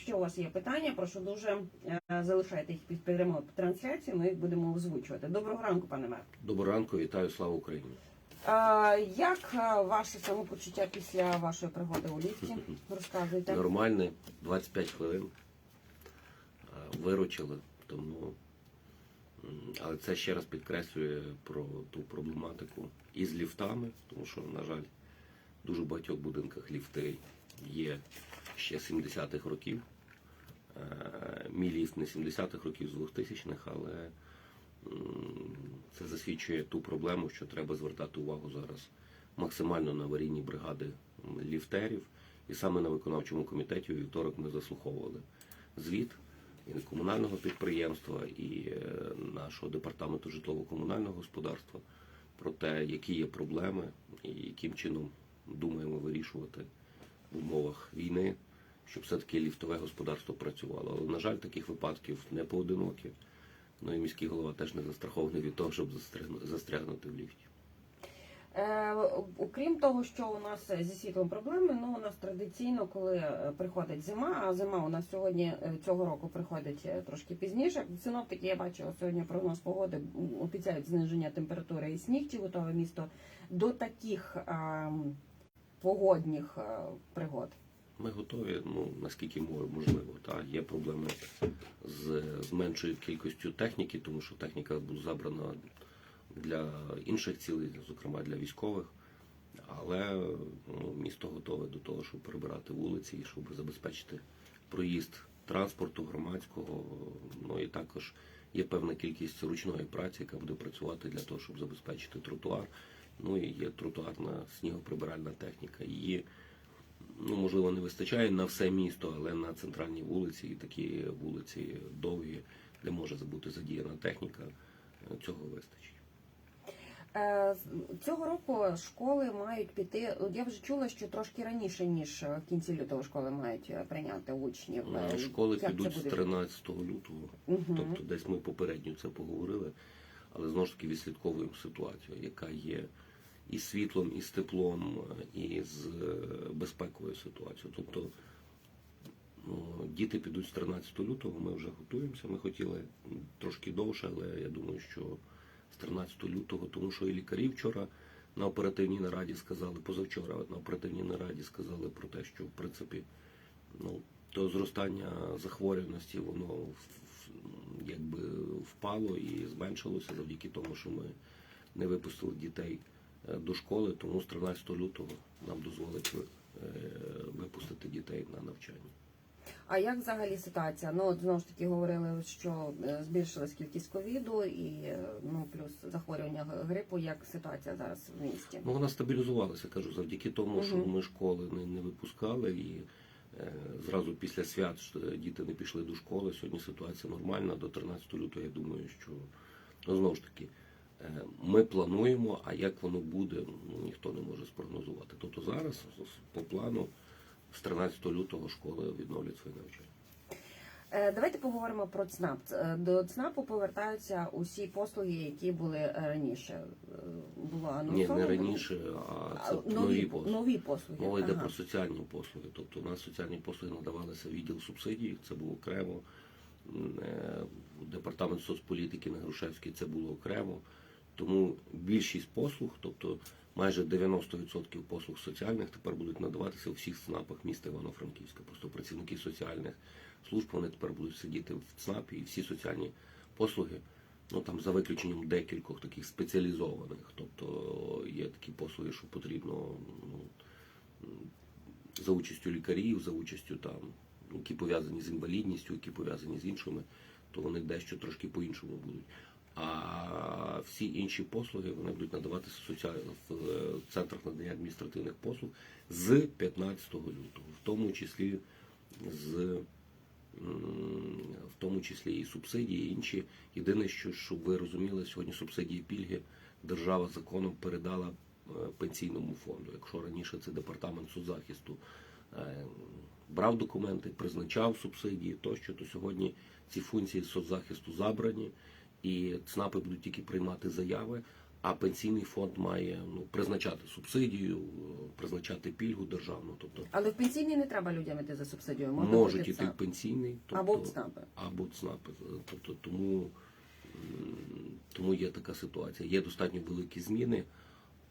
Якщо у вас є питання, прошу дуже е, залишайте їх під прямою трансляцією. Ми їх будемо озвучувати. Доброго ранку, пане мер. Доброго ранку, вітаю, слава Україні. Е, Як е, ваше самопочуття після вашої пригоди у ліфті? Розказуйте. Нормальне, 25 хвилин. Виручили, тому. Але це ще раз підкреслює про ту проблематику із ліфтами, тому що, на жаль, дуже багатьох будинках ліфти є ще 70-х років. Е, Мій ліфт не 70-х років з 2000-х, але це засвідчує ту проблему, що треба звертати увагу зараз максимально на аварійні бригади ліфтерів. І саме на виконавчому комітеті у вівторок ми заслуховували звіт і комунального підприємства, і е, нашого департаменту житлово-комунального господарства про те, які є проблеми і яким чином думаємо вирішувати в умовах війни, щоб все-таки ліфтове господарство працювало. Але, на жаль, таких випадків не поодинокі. Ну і міський голова теж не застрахований від того, щоб застрягну- застрягнути в ліфті. Е, окрім того, що у нас зі світлом проблеми, ну у нас традиційно, коли е, приходить зима, а зима у нас сьогодні е, цього року приходить е, трошки пізніше. Синоптики я бачила сьогодні прогноз погоди обіцяють зниження температури і сніг чи готове місто до таких е, погодних е, пригод. Ми готові, ну наскільки можливо. Та є проблеми з, з меншою кількістю техніки, тому що техніка була забрана для інших цілей, зокрема для військових. Але ну, місто готове до того, щоб прибирати вулиці і щоб забезпечити проїзд транспорту громадського. Ну і також є певна кількість ручної праці, яка буде працювати для того, щоб забезпечити тротуар. Ну і є тротуарна снігоприбиральна техніка. Її ну, можливо, не вистачає на все місто, але на центральній вулиці і такі вулиці довгі, де може бути задіяна техніка, е, цього вистачить. Е, Цього року школи мають піти. Я вже чула, що трошки раніше ніж в кінці лютого школи мають е, прийняти учнів. Школи як підуть з 13 лютого, Мгм. тобто десь ми попередньо це поговорили, але знову ж таки відслідковуємо ситуацію, яка є і з світлом, і з теплом, і з е, безпековою ситуацією. Тобто ну, діти підуть з 13 лютого, ми вже готуємося. Ми хотіли трошки довше, але я думаю, що з 13 лютого, тому що і лікарі вчора на оперативній нараді сказали, позавчора на оперативній нараді сказали про те, що в принципі ну, то зростання захворюваності воно якби впало і зменшилося завдяки тому, що ми не випустили дітей до школи, тому з 13 лютого нам дозволить е, випустити дітей на навчання. А як взагалі ситуація? Ну от знову ж таки говорили, що е, збільшилась кількість ковіду і е, ну плюс захворювання грипу. Як ситуація зараз в місті? Ну, вона стабілізувалася, кажу, завдяки тому, що ми школи не, не випускали і е, зразу після свят діти не пішли до школи. Сьогодні ситуація нормальна. До 13 лютого я думаю, що ну, знову ж таки е, ми плануємо, а як воно буде, ну, ніхто не може спрогнозувати. Тобто зараз по плану з 13 лютого школи відновлять своє навчання. Е, Давайте поговоримо про ЦНАП. Е, До ЦНАПу повертаються усі послуги, які були е, раніше. Е, Було Ні, не раніше, а це нові послуги. нові послуги. Мова йде Ага. про соціальні послуги. Тобто у нас соціальні послуги надавалися в відділ субсидій, це було окремо. Е, Департамент соцполітики на Грушевській це було окремо. Тому більшість послуг, тобто майже 90% послуг соціальних тепер будуть надаватися у всіх ЦНАПах міста Івано-Франківська. Просто працівники соціальних служб вони тепер будуть сидіти в ЦНАПі і всі соціальні послуги, ну там за виключенням декількох таких спеціалізованих. Тобто є такі послуги, що потрібно ну, за участю лікарів, за участю там, які пов'язані з інвалідністю, які пов'язані з іншими, то вони дещо трошки по-іншому будуть. А всі інші послуги вони будуть надаватися соціально в е, центрах надання адміністративних послуг з 15 лютого, в тому числі з в тому числі і субсидії, і інші. Єдине, що щоб ви розуміли, сьогодні субсидії пільги держава законом передала е, пенсійному фонду. Якщо раніше це департамент соцзахисту е, брав документи, призначав субсидії тощо, то сьогодні ці функції соцзахисту забрані, і ЦНАПи будуть тільки приймати заяви. а пенсійний фонд має ну, призначати субсидію, призначати пільгу державну. Тобто Але в пенсійний не треба людям іти за субсидією. Можна можуть іти в пенсійний, тобто, Або в ЦНАПи. або в ЦНАПи. Тобто тому, тому є така ситуація. Є достатньо великі зміни.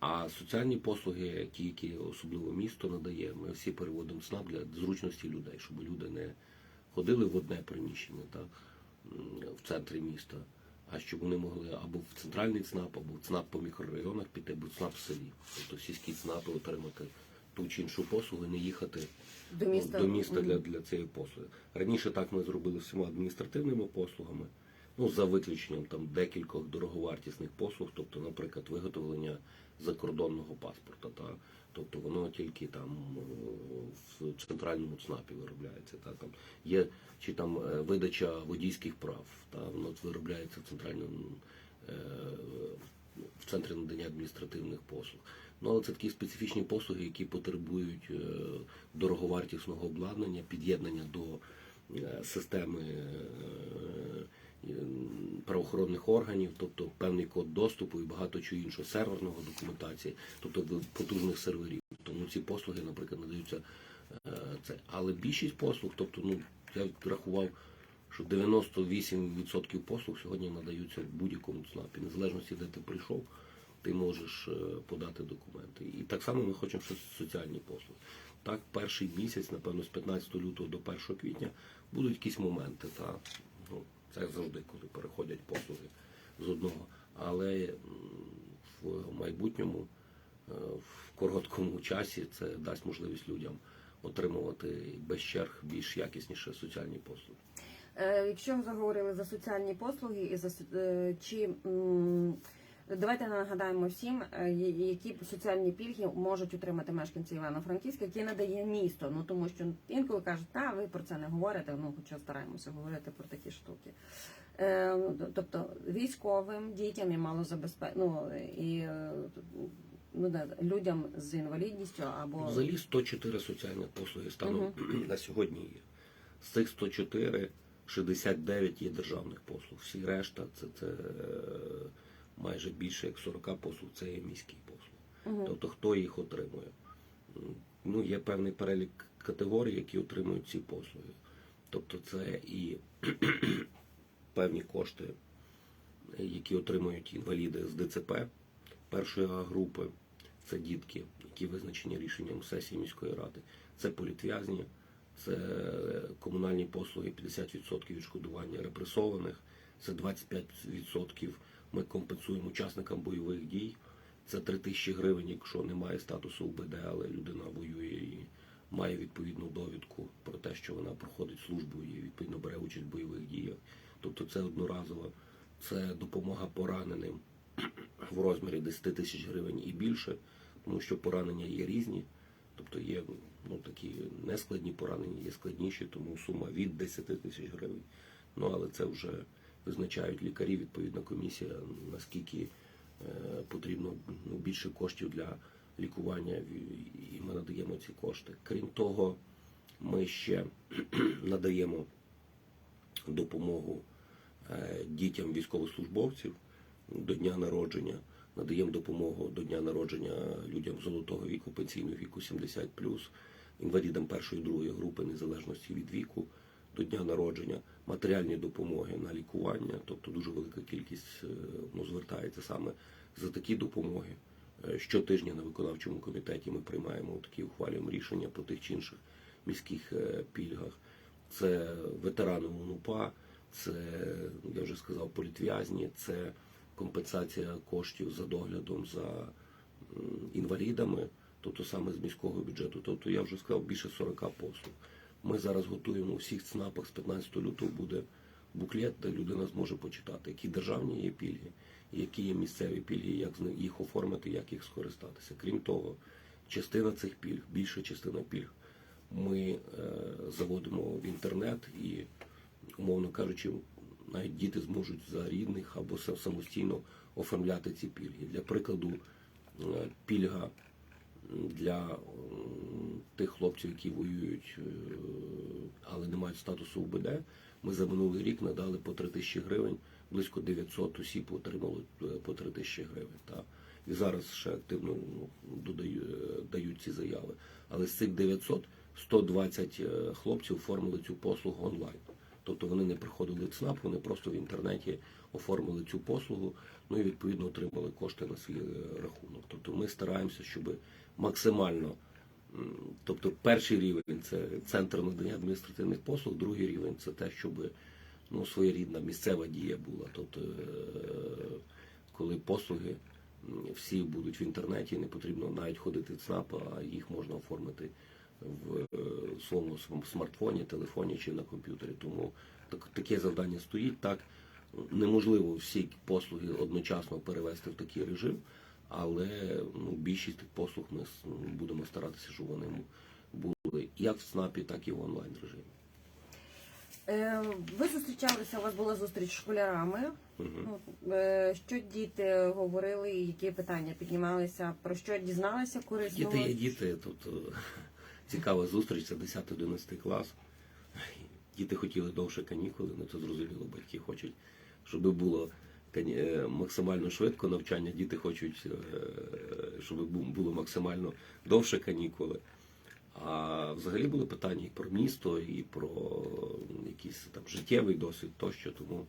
А соціальні послуги, ті, які особливо місто надає, ми всі переводимо в ЦНАП для зручності людей, щоб люди не ходили в одне приміщення так, в центрі міста, а щоб вони могли або в центральний ЦНАП, або в ЦНАП по мікрорайонах піти, або в ЦНАП в селі. Тобто сільські ЦНАПи отримати ту чи іншу послугу, не їхати До міста. до міста для, для цієї послуги. Раніше так ми зробили всіма адміністративними послугами, ну за виключенням там декількох дороговартісних послуг, тобто, наприклад, виготовлення закордонного паспорта. Та, тобто воно тільки там е, в центральному ЦНАПі виробляється. Та, там є чи там е, видача водійських прав, та воно виробляється в центральному е, в центрі надання адміністративних послуг. Ну, але це такі специфічні послуги, які потребують дороговартісного обладнання, під'єднання до системи правоохоронних органів, тобто певний код доступу і багато чого іншого, серверного документації, тобто потужних серверів. Тому ці послуги, наприклад, надаються е, це. Але більшість послуг, тобто, ну я рахував, що 98% послуг сьогодні надаються в будь-якому ЦНАПі, незалежності, де ти прийшов, ти можеш е, подати документи. І так само ми хочемо, що соціальні послуги. Так, перший місяць, напевно, з 15 лютого до 1 квітня будуть якісь моменти. Та, ну, це завжди, коли переходять послуги з одного. Але в майбутньому, е, в короткому часі, це дасть можливість людям отримувати без черг більш якісніше соціальні послуги. Е, Якщо ми заговорили за соціальні послуги і за е, чи давайте нагадаємо всім, е, які соціальні пільги можуть отримати мешканці Івано-Франківська, які надає місто. Ну тому що інколи кажуть, та ви про це не говорите. Ну хоча стараємося говорити про такі штуки. Е, Тобто військовим дітям і малозабезпе... ну, і е, ну, да, людям з інвалідністю або Взагалі 104 соціальні послуги станом на сьогодні є. З цих 104 69 є державних послуг. Всі решта це, це е, майже більше як 40 послуг, це є міські послуги. Тобто хто їх отримує? Ну, є певний перелік категорій, які отримують ці послуги. Тобто це і певні кошти, які отримують інваліди з ДЦП першої А групи. Це дітки, які визначені рішенням сесії міської ради. Це політв'язні, це комунальні послуги 50% відшкодування репресованих, це 25% ми компенсуємо учасникам бойових дій. Це 3 тисячі гривень, якщо немає статусу УБД, але людина воює і має відповідну довідку про те, що вона проходить службу і відповідно бере участь в бойових діях. Тобто це одноразово, це допомога пораненим в розмірі 10 тисяч гривень і більше, тому що поранення є різні. Тобто є ну, такі нескладні поранення, є складніші, тому сума від 10 тисяч гривень. Ну але це вже визначають лікарі, відповідна комісія, наскільки е, потрібно ну, більше коштів для лікування, і- ми надаємо ці кошти. Крім того, ми ще надаємо допомогу е, дітям військовослужбовців до дня народження. Надаємо допомогу до дня народження людям золотого віку, пенсійного віку 70 інвалідам першої і другої групи незалежності від віку до дня народження, матеріальні допомоги на лікування, тобто дуже велика кількість е, ну, звертається саме за такі допомоги. Е, Щотижня на виконавчому комітеті ми приймаємо такі ухвалюємо рішення по тих чи інших міських е, пільгах. Це ветерани УНУПА, це, я вже сказав, політв'язні, це компенсація коштів за доглядом за інвалідами, тобто саме з міського бюджету. Тобто я вже сказав більше 40 послуг. Ми зараз готуємо у всіх ЦНАПах з 15 лютого буде буклет, де людина зможе почитати, які державні є пільги, які є місцеві пільги, як їх оформити, як їх скористатися. Крім того, частина цих пільг, більша частина пільг, ми е, заводимо в інтернет і, умовно кажучи, навіть діти зможуть за рідних або самостійно оформляти ці пільги. Для прикладу, е, пільга для тих хлопців, які воюють, е, але не мають статусу УБД. Ми за минулий рік надали по 3 тисячі гривень, близько 900 осіб отримали е, по 3 тисячі гривень. Та. І зараз ще активно ну, додаю, е, дають ці заяви. Але з цих 900 120 е, хлопців оформили цю послугу онлайн. Тобто вони не приходили в ЦНАП, вони просто в інтернеті оформили цю послугу, ну і відповідно отримали кошти на свій рахунок. Тобто ми стараємося, щоб максимально, тобто перший рівень це центр надання адміністративних послуг, другий рівень це те, щоб ну, своєрідна місцева дія була. Тобто, коли послуги всі будуть в інтернеті, не потрібно навіть ходити в ЦНАП, а їх можна оформити в е, своєму смартфоні, телефоні чи на комп'ютері. Тому так, таке завдання стоїть. Так неможливо всі послуги одночасно перевести в такий режим, але ну, більшість тих послуг ми будемо старатися, щоб вони були як в СНАПі, так і в онлайн режимі. Е, Ви зустрічалися, у вас була зустріч з школярами. Е, Що діти говорили, які питання піднімалися, про що дізналися корисного? Діти є діти, тобто цікава зустріч, це 10-11 клас. Діти хотіли довше канікули, ну це зрозуміло, батьки хочуть, щоб було е, максимально швидко навчання. Діти хочуть, е, щоб було максимально довше канікули. А взагалі були питання і про місто, і про якийсь там життєвий досвід тощо. Тому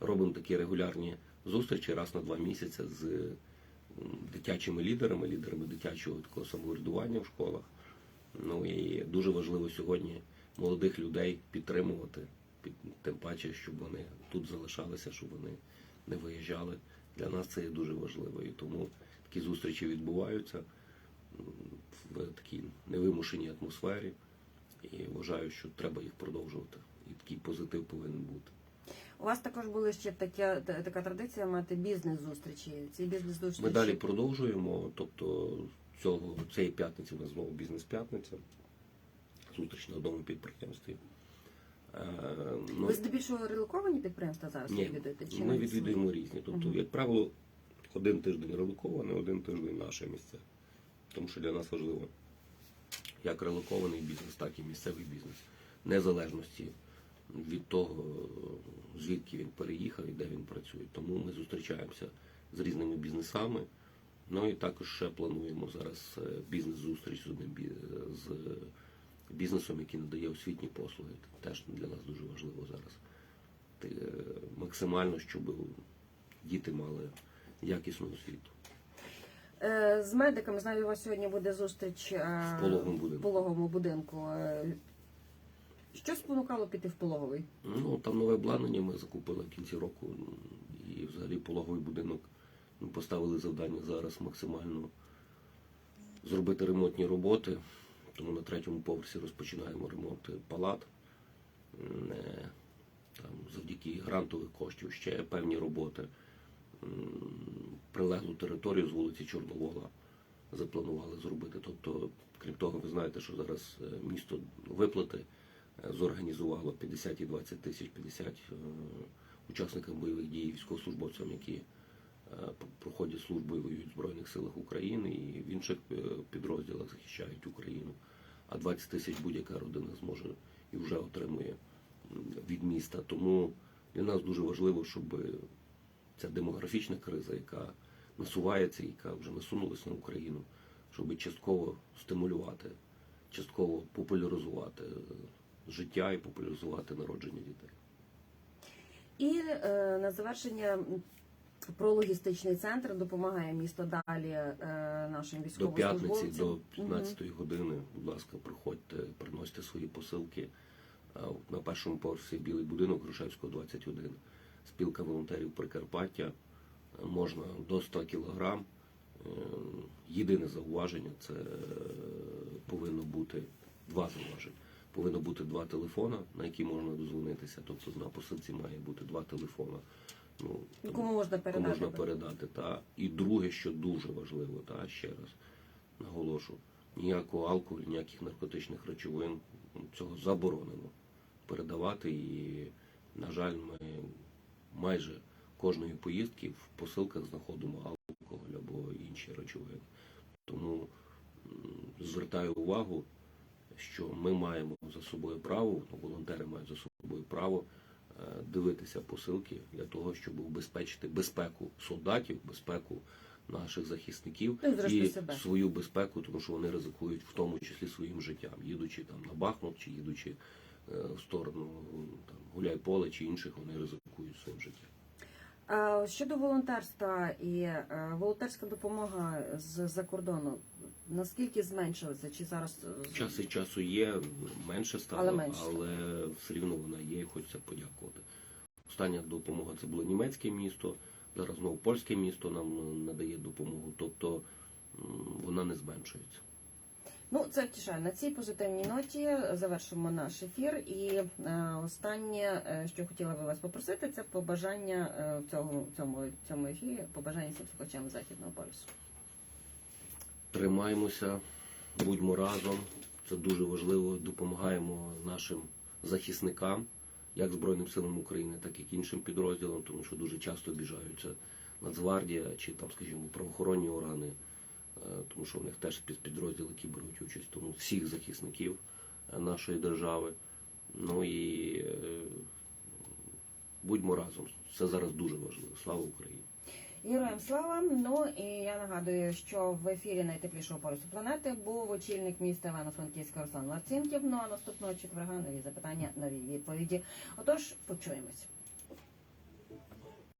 робимо такі регулярні зустрічі раз на два місяці з дитячими лідерами, лідерами дитячого такого самоврядування в школах. Ну і дуже важливо сьогодні молодих людей підтримувати, під, тим паче, щоб вони тут залишалися, щоб вони не виїжджали. Для нас це є дуже важливо. І тому такі зустрічі відбуваються в такій невимушеній атмосфері. І вважаю, що треба їх продовжувати. І такий позитив повинен бути. У вас також були ще таке, та- така традиція мати бізнес-зустрічі. Ці бізнес-зустрічі Ми далі продовжуємо. Тобто цього цієї п'ятниці у нас знову бізнес-п'ятниця. Зустріч на одному підприємстві. Е, ну, Ви здебільшого релоковані підприємства зараз Ні, відвідуєте? Чи ми відвідуємо різні. Тобто, Мгм. як правило, один тиждень релокований, один тиждень наше місце. Тому що для нас важливо як релокований бізнес, так і місцевий бізнес. Незалежності від того, звідки він переїхав і де він працює. Тому ми зустрічаємося з різними бізнесами. Ну і також ще плануємо зараз е, бізнес-зустріч з одним з бізнесом, який надає освітні послуги. Теж для нас дуже важливо зараз. Ти, е, максимально, щоб діти мали якісну освіту. Е, З медиками знаю, у вас сьогодні буде зустріч е, В пологовому будинку. в пологовому будинку. Що спонукало піти в пологовий? Ну, там нове обладнання ми закупили в кінці року. І взагалі пологовий будинок ми поставили завдання зараз максимально зробити ремонтні роботи. Тому на третьому поверсі розпочинаємо ремонт палат. Е, Там, завдяки грантових коштів ще певні роботи. Прилеглу територію з вулиці Чорновола запланували зробити. Тобто, крім того, ви знаєте, що зараз е, місто виплати е, зорганізувало 50 і 20 тисяч 50 е, учасникам бойових дій, військовослужбовцям, які проходять службу і воюють в Збройних силах України і в інших е, підрозділах захищають Україну. А 20 тисяч будь-яка родина зможе і вже отримує від міста. Тому для нас дуже важливо, щоб ця демографічна криза, яка насувається, яка вже насунулася на Україну, щоб частково стимулювати, частково популяризувати е, життя і популяризувати народження дітей. І е, на завершення про логістичний центр допомагає місто далі е, нашим До п'ятниці, до Мгм. 15 години, будь ласка, приходьте, приносьте свої посилки. На першому поверсі білий будинок Грушевського 21. Спілка волонтерів Прикарпаття. Е, Можна до 100 кілограм. Е, Єдине зауваження це е, повинно бути два зауваження. Повинно бути два телефона, на які можна дозвонитися. Тобто на посилці має бути два телефона. Ну, Кому можна передати? можна передати. Та. І друге, що дуже важливо, та, ще раз наголошу, ніякого алкоголю, ніяких наркотичних речовин цього заборонено передавати. І, на жаль, ми майже кожної поїздки в посилках знаходимо алкоголь або інші речовини. Тому звертаю увагу, що ми маємо за собою право, ну, волонтери мають за собою право дивитися посилки для того, щоб убезпечити безпеку солдатів, безпеку наших захисників і, і свою безпеку, тому що вони ризикують в тому числі своїм життям, їдучи там на Бахмут чи їдучи е, в сторону там, Гуляйполе чи інших, вони ризикують своїм життям. А Щодо волонтерства і е, волонтерська допомога з-за кордону, наскільки зменшилася? Чи зараз е, Час від часу є, менше стало, Але але, все рівно вона є, і хочеться подякувати. Остання допомога це було німецьке місто, зараз знову польське місто нам е, надає допомогу, тобто вона не зменшується. Ну, це втішає. На цій позитивній ноті завершимо наш ефір. І е, останнє, е, що хотіла би вас попросити, це побажання е, в цьому, цьому, цьому ефірі, побажання всім слухачам Західного полюсу. Тримаємося, будьмо разом. Це дуже важливо. Допомагаємо нашим захисникам, як Збройним силам України, так і іншим підрозділам, тому що дуже часто обіжаються Нацгвардія чи там, скажімо, правоохоронні органи, тому що у них теж підрозділи, які беруть участь. Тому всіх захисників е, нашої держави. Ну і е, будьмо разом. Це зараз дуже важливо. Слава Україні! Героям слава! Ну і я нагадую, що в ефірі найтеплішого полюсу планети був очільник міста Івано-Франківська Руслан Марцинків. Ну а наступного четверга нові запитання, нові відповіді. Отож, почуємось.